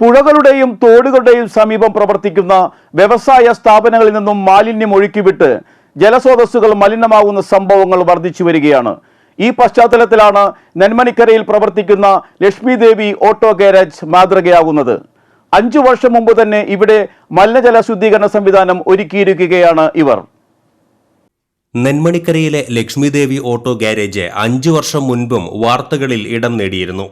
പുഴകളുടെയും തോടുകളുടെയും സമീപം പ്രവർത്തിക്കുന്ന വ്യവസായ സ്ഥാപനങ്ങളിൽ നിന്നും മാലിന്യം ഒഴുക്കിവിട്ട് ജലസ്രോതസ്സുകൾ മലിനമാകുന്ന സംഭവങ്ങൾ വർദ്ധിച്ചു വരികയാണ്. ഈ പശ്ചാത്തലത്തിലാണ് നെന്മണിക്കരയിൽ പ്രവർത്തിക്കുന്ന ലക്ഷ്മി ദേവി ഓട്ടോ ഗാരേജ് മാതൃകയാകുന്നത്. അഞ്ചു വർഷം മുമ്പ് തന്നെ ഇവിടെ മലിനജല ശുദ്ധീകരണ സംവിധാനം ഒരുക്കിയിരിക്കുകയാണ് ഇവർ. നെന്മണിക്കരയിലെ ലക്ഷ്മിദേവി ഓട്ടോ ഗാരേജ് അഞ്ചു വർഷം മുൻപും വാർത്തകളിൽ ഇടം നേടിയിരുന്നു.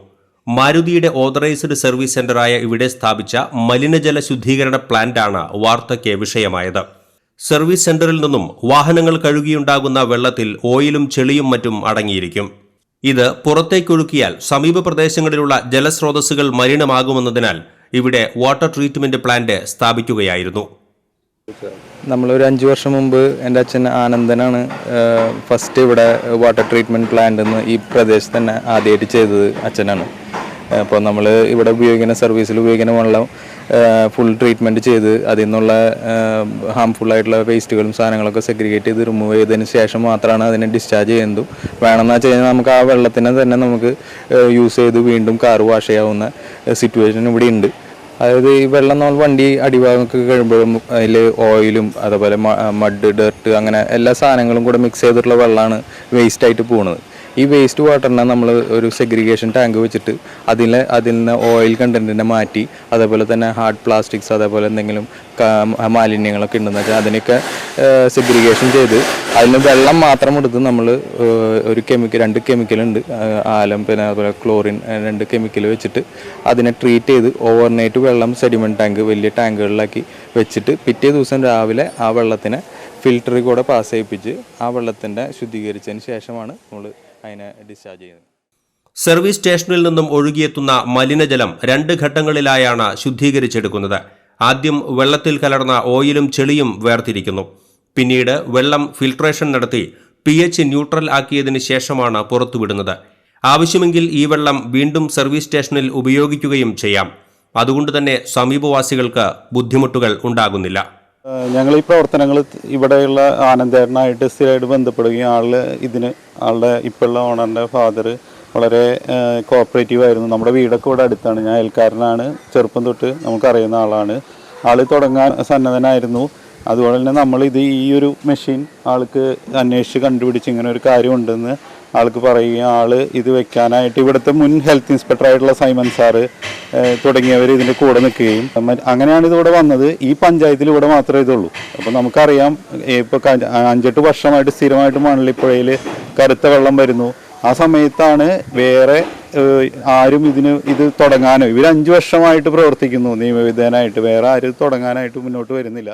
മാരുതിയുടെ ഓതറൈസ്ഡ് സർവീസ് സെന്ററായ ഇവിടെ സ്ഥാപിച്ച മലിനജല ശുദ്ധീകരണ പ്ലാന്റാണ് വാർത്തയ്ക്ക് വിഷയമായത്. സർവീസ് സെന്ററിൽ നിന്നും വാഹനങ്ങൾ കഴുകിയുണ്ടാകുന്ന വെള്ളത്തിൽ ഓയിലും ചെളിയും മറ്റും അടങ്ങിയിരിക്കും. ഇത് പുറത്തേക്കൊഴുക്കിയാൽ സമീപ പ്രദേശങ്ങളിലുള്ള ജലസ്രോതസ്സുകൾ മലിനമാകുമെന്നതിനാൽ ഇവിടെ വാട്ടർ ട്രീറ്റ്മെന്റ് പ്ലാന്റ് സ്ഥാപിക്കുകയായിരുന്നു. നമ്മളൊരു അഞ്ച് വർഷം മുമ്പ് എന്റെ അച്ഛൻ ആനന്ദനാണ് ഫസ്റ്റ് ഇവിടെ വാട്ടർ ട്രീറ്റ്മെന്റ് പ്ലാന്റ് എന്ന് ഈ പ്രദേശത്ത് തന്നെ ആദ്യമായിട്ട് ചെയ്തത് അച്ഛനാണ്. അപ്പോൾ നമ്മൾ ഇവിടെ ഉപയോഗിക്കുന്ന സർവീസിൽ ഉപയോഗിക്കുന്ന വെള്ളം ഫുൾ ട്രീറ്റ്മെന്റ് ചെയ്ത് അതിൽ നിന്നുള്ള ഹാംഫുൾ ആയിട്ടുള്ള വേസ്റ്റുകളും സാധനങ്ങളൊക്കെ സെഗ്രിഗേറ്റ് ചെയ്ത് റിമൂവ് ചെയ്തതിന് ശേഷം മാത്രമാണ് അതിനെ ഡിസ്ചാർജ് ചെയ്യുന്നത്. വേണമെന്ന് വെച്ച് കഴിഞ്ഞാൽ നമുക്ക് ആ വെള്ളത്തിനെ തന്നെ നമുക്ക് യൂസ് ചെയ്ത് വീണ്ടും കാർ വാഷ് ചെയ്യാവുന്ന സിറ്റുവേഷൻ ഇവിടെ ഉണ്ട്. അതായത് ഈ വെള്ളം നമ്മൾ വണ്ടി അടിഭാഗമൊക്കെ കഴിയുമ്പോഴും അതിൽ ഓയിലും അതുപോലെ മഡ് ഡെർട്ട് അങ്ങനെ എല്ലാ സാധനങ്ങളും കൂടെ മിക്സ് ചെയ്തിട്ടുള്ള വെള്ളമാണ് വേസ്റ്റായിട്ട് പോകുന്നത് ഈ വേസ്റ്റ് വാട്ടറിനെ നമ്മൾ ഒരു സെഗ്രിഗേഷൻ ടാങ്ക് വെച്ചിട്ട് അതിൽ അതിൽ നിന്ന് ഓയിൽ കണ്ടന്റിനെ മാറ്റി അതേപോലെ തന്നെ ഹാർഡ് പ്ലാസ്റ്റിക്സ് അതേപോലെ എന്തെങ്കിലും മാലിന്യങ്ങളൊക്കെ ഉണ്ടെന്ന് വെച്ചാൽ അതിനൊക്കെ സെഗ്രിഗേഷൻ ചെയ്ത് അതിന് വെള്ളം മാത്രം എടുത്ത് നമ്മൾ ഒരു കെമിക്കൽ രണ്ട് കെമിക്കൽ ഉണ്ട് ആലം പിന്നെ അതുപോലെ ക്ലോറിൻ രണ്ട് കെമിക്കൽ വെച്ചിട്ട് അതിനെ ട്രീറ്റ് ചെയ്ത് ഓവർനൈറ്റ് വെള്ളം സെഡിമെന്റ് ടാങ്ക് വലിയ ടാങ്കുകളിലാക്കി വെച്ചിട്ട് പിറ്റേ ദിവസം രാവിലെ ആ വെള്ളത്തിനെ ഫിൽറ്ററിൽ കൂടെ പാസ് ചെയ്യിപ്പിച്ച് ആ വെള്ളത്തിന്റെ ശുദ്ധീകരിച്ചതിന് ശേഷമാണ് നമ്മൾ അതിനെ ഡിസ്ചാർജ് ചെയ്യുന്നത്. സർവീസ് സ്റ്റേഷനിൽ നിന്നും ഒഴുകിയെത്തുന്ന മലിനജലം രണ്ട് ഘട്ടങ്ങളിലായാണ് ശുദ്ധീകരിച്ചെടുക്കുന്നത്. ആദ്യം വെള്ളത്തിൽ കലർന്ന ഓയിലും ചെളിയും വേർതിരിക്കുന്നു. പിന്നീട് വെള്ളം ഫിൽട്രേഷൻ നടത്തി പി എച്ച് ന്യൂട്രൽ ആക്കിയതിന് ശേഷമാണ് പുറത്തുവിടുന്നത്. ആവശ്യമെങ്കിൽ ഈ വെള്ളം വീണ്ടും സർവീസ് സ്റ്റേഷനിൽ ഉപയോഗിക്കുകയും ചെയ്യാം. അതുകൊണ്ട് തന്നെ സമീപവാസികൾക്ക് ബുദ്ധിമുട്ടുകൾ ഉണ്ടാകുന്നില്ല. ഞങ്ങൾ ഈ പ്രവർത്തനങ്ങൾ ഇവിടെയുള്ള ആനന്ദേട്ടനായിട്ട് സ്ഥിരമായിട്ട് ബന്ധപ്പെടുകയും ആൾ ഇതിന് ആളുടെ ഇപ്പോഴുള്ള ഓണറിന്റെ ഫാദർ വളരെ കോപ്പറേറ്റീവ് ആയിരുന്നു. നമ്മുടെ വീടൊക്കെ ഇവിടെ അടുത്താണ്. ഞാൻ അയൽക്കാരനാണ് ചെറുപ്പം തൊട്ട് നമുക്കറിയുന്ന ആളാണ്. ആൾ തുടങ്ങാൻ സന്നദ്ധനായിരുന്നു. അതുപോലെ തന്നെ നമ്മൾ ഈ ഒരു മെഷീൻ ആൾക്ക് അന്വേഷിച്ച് കണ്ടുപിടിച്ച് ഇങ്ങനെ ഒരു കാര്യം ഉണ്ടെന്ന് ആൾക്ക് പറയുകയും ആൾ ഇത് വെക്കാനായിട്ട് ഇവിടുത്തെ മുൻ ഹെൽത്ത് ഇൻസ്പെക്ടർ ആയിട്ടുള്ള സൈമൻ സാറ് തുടങ്ങിയവർ ഇതിന്റെ കൂടെ നിൽക്കുകയും അങ്ങനെയാണ് ഇതിവിടെ വന്നത്. ഈ പഞ്ചായത്തിൽ ഇവിടെ മാത്രമേ ഇതുള്ളൂ. അപ്പോൾ നമുക്കറിയാം ഇപ്പോൾ അഞ്ചെട്ട് വർഷമായിട്ട് സ്ഥിരമായിട്ട് മണലിപ്പുഴയിൽ കറുത്ത വെള്ളം വരുന്നു. ആ സമയത്താണ് വേറെ ആരും ഇതിന് ഇത് തുടങ്ങാനോ ഇവർ അഞ്ച് വർഷമായിട്ട് പ്രവർത്തിക്കുന്നു നിയമവിധേയനായിട്ട്. വേറെ ആരും തുടങ്ങാനായിട്ട് മുന്നോട്ട് വരുന്നില്ല.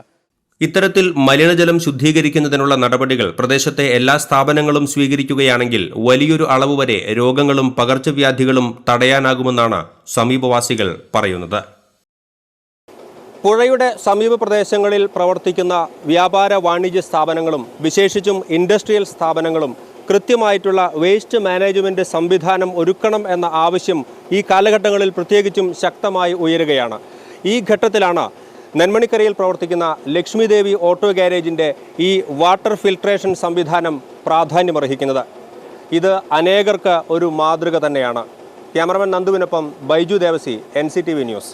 ഇത്തരത്തിൽ മലിനജലം ശുദ്ധീകരിക്കുന്നതിനുള്ള നടപടികൾ പ്രദേശത്തെ എല്ലാ സ്ഥാപനങ്ങളും സ്വീകരിക്കുകയാണെങ്കിൽ വലിയൊരു അളവ് വരെ രോഗങ്ങളും പകർച്ചവ്യാധികളും തടയാനാകുമെന്നാണ് സമീപവാസികൾ പറയുന്നത്. പുഴയുടെ സമീപ പ്രദേശങ്ങളിൽ പ്രവർത്തിക്കുന്ന വ്യാപാര വാണിജ്യ സ്ഥാപനങ്ങളും വിശേഷിച്ചും ഇൻഡസ്ട്രിയൽ സ്ഥാപനങ്ങളും കൃത്യമായിട്ടുള്ള വേസ്റ്റ് മാനേജ്മെന്റ് സംവിധാനം ഒരുക്കണം എന്ന ആവശ്യം ഈ കാലഘട്ടങ്ങളിൽ പ്രത്യേകിച്ചും ശക്തമായി ഉയരുകയാണ്. ഈ ഘട്ടത്തിലാണ് നെന്മണിക്കരയിൽ പ്രവർത്തിക്കുന്ന ലക്ഷ്മി ദേവി ഓട്ടോ ഗാരേജിന്റെ ഈ വാട്ടർ ഫിൽട്രേഷൻ സംവിധാനം പ്രാധാന്യമർഹിക്കുന്നത്. ഇത് അനേകർക്ക് ഒരു മാതൃക തന്നെയാണ്. ക്യാമറമാൻ നന്ദുവിനൊപ്പം ബൈജു ദേവസി എൻ ന്യൂസ്.